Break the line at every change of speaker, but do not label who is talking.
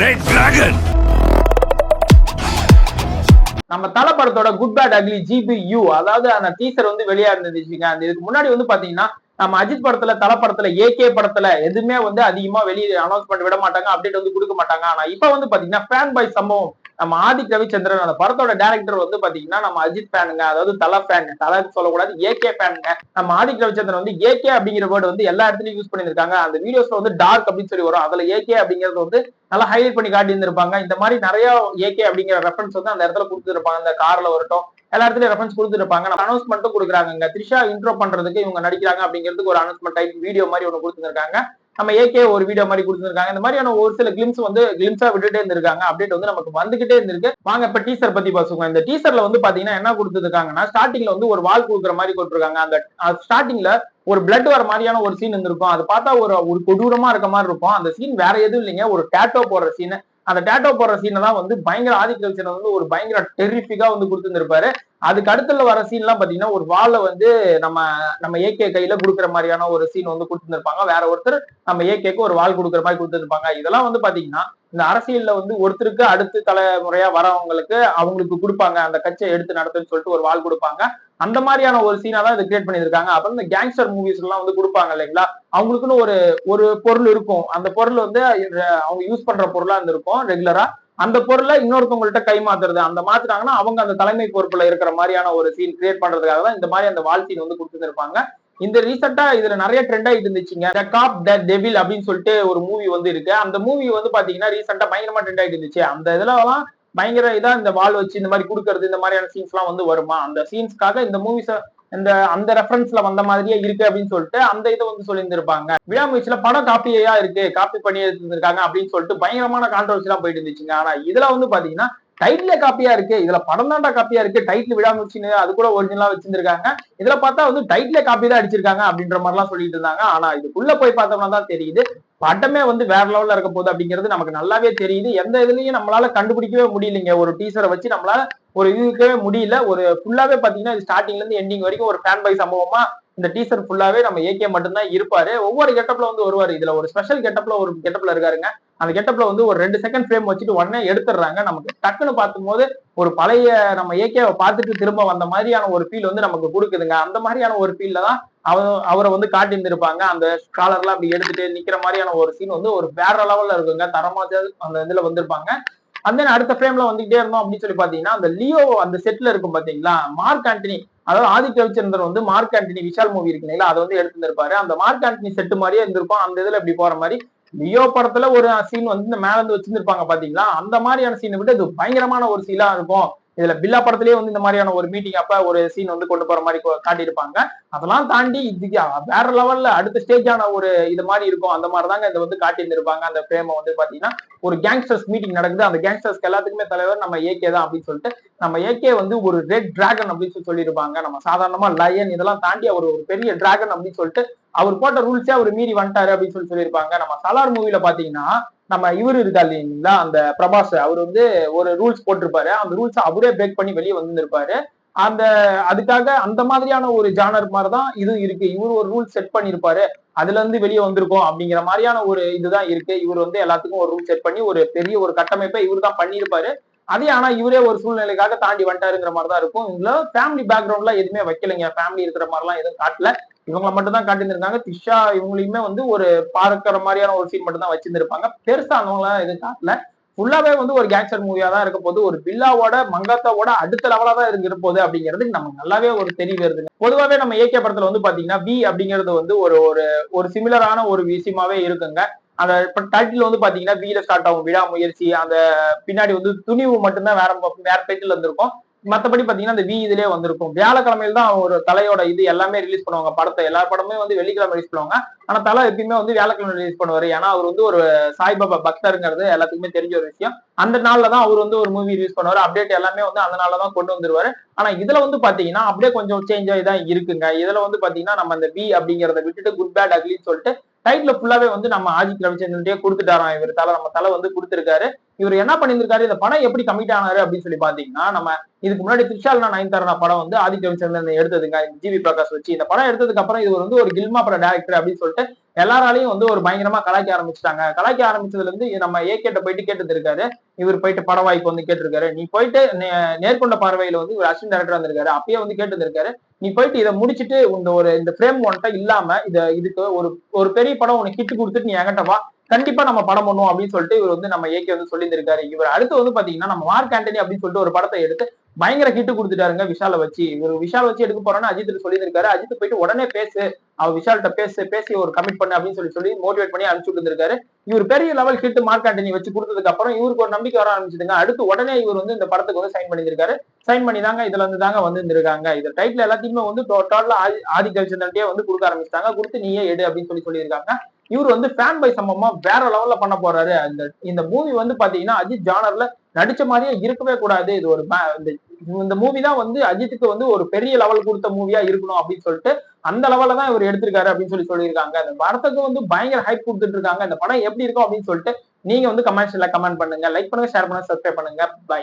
Red dragon
நம்ம தல படத்தோட good bad ugly G B U அந்த டீசர் வந்து வெளியா இருந்துச்சுங்க அந்த இதுக்கு முன்னாடி வந்து பாத்தீங்கன்னா நம்ம அஜித் படத்துல தல படத்துல ஏகே படத்துல எதுவுமே வந்து அதிகமா வெளியே அனௌன்ஸ்மெண்ட் விட மாட்டாங்க அப்டேட் வந்து கொடுக்க மாட்டாங்க. ஆனா இப்ப வந்து பாத்தீங்கன்னா ஃபேன் பாய் சம்பவம் நம்ம ஆதிக் ரவிச்சந்திரன் அந்த படத்தோட டேரக்டர் வந்து பாத்தீங்கன்னா நம்ம அஜித் ஃபேனுங்க அதாவது தலை ஃபேன் தலை சொல்லக்கூடாது ஏகே ஃபேனுங்க நம்ம ஆதி ரவிச்சந்திரன் வந்து ஏகே அப்படிங்கிற வேர்டு வந்து எல்லா இடத்துலயும் யூஸ் பண்ணியிருக்காங்க. அந்த வீடியோஸ்ல வந்து டார்க் அப்படின்னு சொல்லி வரும். அதுல ஏகே அப்படிங்கிறது வந்து நல்லா ஹைலைட் பண்ணி காட்டி இருந்திருப்பாங்க இந்த மாதிரி நிறைய ஏகே அப்படிங்கிற ரெஃபரன்ஸ் வந்து அந்த இடத்துல கொடுத்துருப்பாங்க. அந்த கார்ல வரட்டும் எல்லா இடத்துலயும் ரெஃபரன்ஸ் கொடுத்துருப்பாங்க. நம்ம அனௌன்ஸ்மெண்ட்டும் கொடுக்குறாங்க த்ரிஷா இன்ட்ரோ பண்றதுக்கு இவங்க நடிக்கிறாங்க அப்படிங்கிறதுக்கு ஒரு அனௌன்ஸ்மெண்ட் டைப் வீடியோ மாதிரி ஒன்று கொடுத்துருக்காங்க நம்ம ஏகே ஒரு வீடியோ மாதிரி கொடுத்துருக்காங்க. இந்த மாதிரியான ஒரு சில கிளிம்ஸ் வந்து கிளிம்ஸா விட்டுட்டே இருந்திருக்காங்க. அப்டேட் வந்து நமக்கு வந்துகிட்டே இருந்திருக்கு. வாங்க இப்ப டீசர் பத்தி பேசுவோம். இந்த டீசர்ல வந்து பாத்தீங்கன்னா என்ன கொடுத்துருக்காங்கன்னா ஸ்டார்டிங்ல வந்து ஒரு வால் கொடுக்குற மாதிரி கொடுத்துருக்காங்க. அந்த ஸ்டார்டிங்ல ஒரு பிளட் வர மாதிரியான ஒரு சீன் இருந்திருக்கும். அது பார்த்தா ஒரு ஒரு கொடூரமா இருக்க மாதிரி இருக்கும். அந்த சீன் வேற எதுவும் இல்லைங்க. ஒரு டேட்டோ போடுற சீன் அந்த டேட்டோ போடுற சீனை தான் வந்து பயங்கர ஆதிக்கல்ச்சர் வந்து ஒரு பயங்கர டெரிஃபிக்கா வந்து கொடுத்துருப்பாரு அதுக்கு அடுத்துல வர சீன்லாம் பாத்தீங்கன்னா ஒரு வாழை வந்து நம்ம நம்ம ஏகே கையில கொடுக்குற மாதிரியான ஒரு சீன் வந்து கொடுத்துருப்பாங்க வேற ஒருத்தர் நம்ம ஏகேக்கு ஒரு வால் கொடுக்குற மாதிரி கொடுத்துருப்பாங்க இதெல்லாம் வந்து பாத்தீங்கன்னா இந்த அரசியல்ல வந்து ஒருத்தருக்கு அடுத்த தலைமுறையா வரவங்களுக்கு அவங்களுக்கு கொடுப்பாங்க. அந்த கட்சியை எடுத்து நடத்துன்னு சொல்லிட்டு ஒரு வால் கொடுப்பாங்க. அந்த மாதிரியான ஒரு சீனா தான் இது கிரியேட் பண்ணியிருக்காங்க. அப்புறம் இந்த கேங்ஸ்டர் மூவிஸ் எல்லாம் வந்து கொடுப்பாங்க இல்லைங்களா? அவங்களுக்குன்னு ஒரு ஒரு பொருள் இருக்கும். அந்த பொருள் வந்து அவங்க யூஸ் பண்ற பொருளா இருந்திருக்கும் ரெகுலரா அந்த பொருளை இன்னொருத்தவங்கள்ட்ட கை மாத்துறது. அந்த மாத்துறாங்கன்னா அவங்க அந்த தலைமை பொறுப்புல இருக்கிற மாதிரியான ஒரு சீன் கிரியேட் பண்றதுக்காக தான் இந்த மாதிரி அந்த வால் சீன் வந்து கொடுத்துருப்பாங்க இந்த ரீசெண்டா இதுல நிறைய ட்ரெண்ட் ஆயிட்டு இருந்துச்சுங்க. த காப் த டெவில் அப்படின்னு சொல்லிட்டு ஒரு மூவி வந்து இருக்கு. அந்த மூவி வந்து பாத்தீங்கன்னா ரீசெண்டா பயங்கரமா ட்ரெண்ட் ஆயிட்டு இருந்துச்சு. அந்த இதுலலாம் பயங்கர இதா இந்த வால் வச்சு இந்த மாதிரி கொடுக்கறது இந்த மாதிரியான சீன்ஸ் எல்லாம் வந்து வருமா? அந்த சீன்ஸ்க்காக இந்த மூவிஸை இந்த அந்த ரெஃபரன்ஸ்ல வந்த மாதிரியே இருக்கு அப்படின்னு சொல்லிட்டு அந்த இதை வந்து சொல்லியிருந்திருப்பாங்க. விடாமுயற்சியில படம் காப்பியா இருக்கு? காப்பி பண்ணி இருந்திருக்காங்க அப்படின்னு சொல்லிட்டு பயங்கரமான கான்ட்ரவர்சி எல்லாம் போயிட்டு இருந்துச்சுங்க. ஆனா இதுல வந்து பாத்தீங்கன்னா டைட்டில காப்பியா இருக்கு. இதுல படம் தாண்டா காப்பியா இருக்கு. டைட்டில் விடாமுயற்சின்னு அது கூட ஒரிஜினலா வச்சிருந்திருக்காங்க. இதுல பார்த்தா வந்து டைட்டில காப்பி தான் அடிச்சிருக்காங்க அப்படின்ற மாதிரி எல்லாம் சொல்லிட்டு இருந்தாங்க. ஆனா இதுக்குள்ள போய் பார்த்தோம்னா தான் தெரியுது. படமே வந்து வேற லெவல்ல இருக்க போகுது அப்படிங்கிறது நமக்கு நல்லாவே தெரியுது. எந்த இதுலயும் நம்மளால கண்டுபிடிக்கவே முடியலைங்க. ஒரு டீசரை வச்சு நம்மளால ஒரு இதுக்கவே முடியல. ஒரு ஃபுல்லாவே பாத்தீங்கன்னா ஸ்டார்டிங்ல இருந்து எண்டிங் வரைக்கும் ஒரு ஃபேன் பை சம்பவமா இந்த டீசர் ஃபுல்லாவே நம்ம ஏகே மட்டும்தான் இருப்பாரு. ஒவ்வொரு கெட்டப்ல வந்து வருவாரு. இதுல ஒரு ஸ்பெஷல் கெட்டப்ல ஒரு கெட்டப்ல இருக்காருங்க. அந்த கெட்டப்ல வந்து ஒரு ரெண்டு செகண்ட் ஃப்ரேம் வச்சுட்டு உடனே எடுத்துடுறாங்க. நமக்கு டக்குன்னு பார்க்கும்போது ஒரு பழைய நம்ம ஏகேவை பார்த்துட்டு திரும்ப வந்த மாதிரியான ஒரு ஃபீல் வந்து நமக்கு கொடுக்குதுங்க. அந்த மாதிரியான ஒரு ஃபீல்ல தான் அவர் அவரை வந்து காட்டியிருந்திருப்பாங்க. அந்த ஸ்காலர்லாம் அப்படி எடுத்துட்டு நிக்கிற மாதிரியான ஒரு சீன் வந்து ஒரு வேற லெவல்ல இருக்குங்க. தரமா அந்த இதுல வந்திருப்பாங்க. அந்த அடுத்த ஃப்ரேம்ல வந்துகிட்டே இருந்தோம் அப்படின்னு சொல்லி பாத்தீங்கன்னா அந்த லியோ அந்த செட்ல இருக்கும் பாத்தீங்களா மார்க் ஆண்டனி அதாவது ஆதித்ய ரவிச்சந்திரன் வந்து மார்க் ஆண்டனி விஷால் மூவி இருக்கு இல்லைங்களா? அதை வந்து எடுத்துருப்பாரு அந்த மார்க் ஆண்டனி செட்டு மாதிரியே இருந்திருக்கும். அந்த இதுல இப்படி போற மாதிரி லியோ படத்துல ஒரு சீன் வந்து இந்த மேல இருந்து வச்சிருந்திருப்பாங்க பாத்தீங்களா? அந்த மாதிரியான சீனை விட்டு இது பயங்கரமான ஒரு சீலா இருக்கும். இதுல பில்லா படத்திலேயே வந்து இந்த மாதிரியான ஒரு மீட்டிங் அப்ப ஒரு சீன் வந்து கொண்டு போற மாதிரி காட்டியிருப்பாங்க. அதெல்லாம் தாண்டி இது வேற லெவல்ல அடுத்த ஸ்டேஜான ஒரு இது மாதிரி இருக்கும். அந்த மாதிரி தாங்க இதை வந்து காட்டியிருந்திருப்பாங்க. அந்த பிரேம வந்து பாத்தீங்கன்னா ஒரு கேங்ஸ்டர்ஸ் மீட்டிங் நடக்குது. அந்த கேங்ஸ்டர்ஸ்க்கு எல்லாத்துக்குமே தலைவர் நம்ம ஏகே தான் அப்படின்னு சொல்லிட்டு நம்ம ஏகே வந்து ஒரு ரெட் டிராகன் அப்படின்னு சொல்லி சொல்லியிருப்பாங்க. நம்ம சாதாரணமா லயன் இதெல்லாம் தாண்டி அவர் ஒரு பெரிய டிராகன் அப்படின்னு சொல்லிட்டு அவர் போட்ட ரூல்ஸே அவர் மீறி வந்துட்டாரு அப்படின்னு சொல்லி சொல்லியிருப்பாங்க. நம்ம சலார் மூவில பாத்தீங்கன்னா நம்ம இவர் இருக்கா இல்லைங்களா? அந்த பிரபாஸ் அவர் வந்து ஒரு ரூல்ஸ் போட்டிருப்பாரு. அந்த ரூல்ஸ் அவரே பிரேக் பண்ணி வெளியே வந்திருப்பாரு. அந்த அதுக்காக அந்த மாதிரியான ஒரு ஜானர் மாதிரி தான் இது இருக்கு. இவர் ஒரு ரூல் செட் பண்ணிருப்பாரு. அதுல இருந்து வெளியே வந்திருக்கோம் அப்படிங்கிற மாதிரியான ஒரு இதுதான் இருக்கு. இவர் வந்து எல்லாத்துக்கும் ஒரு ரூல் செட் பண்ணி ஒரு பெரிய ஒரு கட்டமைப்பை இவர் தான் பண்ணியிருப்பாரு. அதே ஆனா இவரே ஒரு சூழ்நிலைக்காக தாண்டி வந்துட்டாருங்கிற மாதிரி தான் இருக்கும். இதுல ஃபேமிலி பேக்ரவுண்ட்ல எதுவுமே வைக்கலைங்க. ஃபேமிலி இருக்கிற மாதிரிலாம் எதுவும் காட்டல. இவங்களை மட்டும் தான் காட்டியிருந்திருக்காங்க. திஷா இவங்களையுமே வந்து ஒரு பார்க்கிற மாதிரியான ஒரு சீன் மட்டும் தான் வச்சிருந்திருப்பாங்க. பெருசா அவங்களாம் எதுவும் காட்டல. ஃபுல்லாவே வந்து ஒரு கேங்ஸ்டர் மூவியா தான் இருக்க போது ஒரு பில்லாவோட மங்காத்தாவோட அடுத்த லெவலா தான் இருக்க போகுது அப்படிங்கிறது நமக்கு நல்லாவே ஒரு தெரிய வருதுங்க பொதுவாவே நம்ம ஏகே படத்துல வந்து பாத்தீங்கன்னா வி அப்படிங்கிறது வந்து ஒரு ஒரு ஒரு சிமிலரான ஒரு விஷயமாவே இருக்குங்க. அந்த டைட்டில் வந்து பாத்தீங்கன்னா வீல ஸ்டார்ட் ஆகும். விடாமுயற்சி அந்த பின்னாடி வந்து துணிவு மட்டும்தான் வேற வேற டைட்டில் வந்திருக்கும். மத்தபடி பாத்தீங்கன்னா அந்த வி இதுலயே வந்திருக்கும். வியாழக்கிழமையில தான் ஒரு தலையோட இது எல்லாமே ரிலீஸ் பண்ணுவாங்க. படத்தை எல்லா படமே வந்து வெள்ளிக்கிழமை ரிலீஸ் பண்ணுவாங்க. ஆனா தலை எப்பயுமே வந்து வியாழக்கிழமை ரிலீஸ் பண்ணுவாரு. ஏன்னா அவர் வந்து ஒரு சாய்பாபா பக்தருங்கிறது எல்லாத்துக்குமே தெரிஞ்ச ஒரு விஷயம். அந்த நாள்ல தான் அவர் வந்து ஒரு மூவி ரிலீஸ் பண்ணுவாரு. அப்டேட் எல்லாமே வந்து அந்த நாள்ல தான் கொண்டு வந்துருவாரு. ஆனா இதுல வந்து பாத்தீங்கன்னா அப்படியே கொஞ்சம் சேஞ்ச் ஆகி தான் இருக்குங்க. இதுல வந்து பாத்தீங்கன்னா நம்ம அந்த பி அப்படிங்கறத விட்டுட்டு குட் பேட் அக்லின்னு சொல்லிட்டு டைட்டில் ஃபுல்லாவே வந்து நம்ம ஆஜித் ரவிச்சந்திரன்டே கொடுத்துட்டாராம். இவர் தலை நம்ம தலை வந்து கொடுத்துருக்காரு. இவர் என்ன பண்ணியிருக்காரு இந்த படம் எப்படி கமிட் ஆனாரு அப்படின்னு சொல்லி பாத்தீங்கன்னா நம்ம இதுக்கு முன்னாடி திரிஷால்னா நயன்தாரா படம் வந்து ஆதித்ய ரவிச்சந்திரன் எடுத்ததுங்க. ஜிவி பிரகாஷ் வச்சு இந்த படம் எடுத்ததுக்கு அப்புறம் இவர் வந்து ஒரு கில்மா பட டேரக்டர் அப்படின்னு சொல்லிட்டு எல்லாராலையும் வந்து ஒரு பயங்கரமா கலாய்க்க ஆரம்பிச்சிட்டாங்க. கலாய்க்க ஆரம்பிச்சதுல இருந்து நம்ம ஏகேட்ட போயிட்டு கேட்டது இருக்காரு இவர் போயிட்டு பட வாய்ப்பு வந்து கேட்டிருக்காரு. நீ போயிட்டு நேர்கொண்ட பார்வையில வந்து இவர் அசிஸ்டன்ட் டேரக்டர் வந்திருக்காரு. அப்பயே வந்து கேட்டு இருக்காரு. நீ போயிட்டு இதை முடிச்சுட்டு இந்த ஒரு இந்த ஃப்ரேம் ஒன்ட்ட இல்லாம இத இதுக்கு ஒரு ஒரு பெரிய படம் உனக்கு ஹிட் கொடுத்துட்டு நீ என்கிட்ட வா. கண்டிப்பா நம்ம படம் பண்ணுவோம் அப்படின்னு சொல்லிட்டு இவர் வந்து நம்ம ஏகே வந்து சொல்லியிருந்திருக்காரு. இவர் அடுத்து வந்து பாத்தீங்கன்னா நம்ம மார்க் ஆண்டனி அப்படின்னு சொல்லிட்டு ஒரு படத்தை எடுத்து பயங்கர ஹிட் கொடுத்துட்டாருங்க விஷால வச்சு. இவர் விஷால் வச்சு எடுக்க போறோம்னு அஜித் சொல்லியிருக்காரு. அஜித் போயிட்டு உடனே பேசு. அவர் விஷால்கிட்ட பேசு பேசி ஒரு கமிட் பண்ணு அப்படின்னு சொல்லி சொல்லி மோட்டிவேட் பண்ணி அனுப்பிச்சு இருந்திருக்காரு இவர் பெரிய லெவல் ஹிட் மார்க் ஆண்டனி வச்சு கொடுத்ததுக்கு அப்புறம் இவருக்கு ஒரு நம்பிக்கை வர ஆரம்பிச்சதுங்க. அடுத்து உடனே இவர் வந்து இந்த படத்துக்கு வந்து சைன் பண்ணியிருக்காரு. சைன் பண்ணி தாங்க இதுல இருந்து தாங்க வந்து இருந்திருக்காங்க இது டைட்டில் எல்லாத்தையுமே வந்து டோட்டலா ஆதி ஆதி வந்து கொடுக்க ஆரம்பிச்சிட்டாங்க. கொடுத்து நீயே எடு அப்படின்னு சொல்லி சொல்லியிருக்காங்க. இவர் வந்து ஃபேன் பை சம்பவமா வேற லெவல்ல பண்ண போறாரு. அந்த இந்த மூவி வந்து பாத்தீங்கன்னா அஜித் ஜானர்ல நடிச்ச மாதிரியே இருக்கவே கூடாது. இது ஒரு இந்த மூவி தான் வந்து அஜித்துக்கு வந்து ஒரு பெரிய லெவல் கொடுத்த மூவியா இருக்கணும் அப்படின்னு சொல்லிட்டு அந்த லெவல்ல தான் இவர் எடுத்திருக்காரு அப்படின்னு சொல்லி சொல்லியிருக்காங்க. அந்த படத்துக்கு வந்து பயங்கர ஹைப் கொடுத்துட்டு இருக்காங்க. இந்த படம் எப்படி இருக்கும் அப்படின்னு சொல்லிட்டு நீங்க வந்து கமெண்ட்ஸ்ல கமெண்ட் பண்ணுங்க. லைக் பண்ணுங்க ஷேர் பண்ணுங்க சப்ஸ்கிரைப் பண்ணுங்க. பை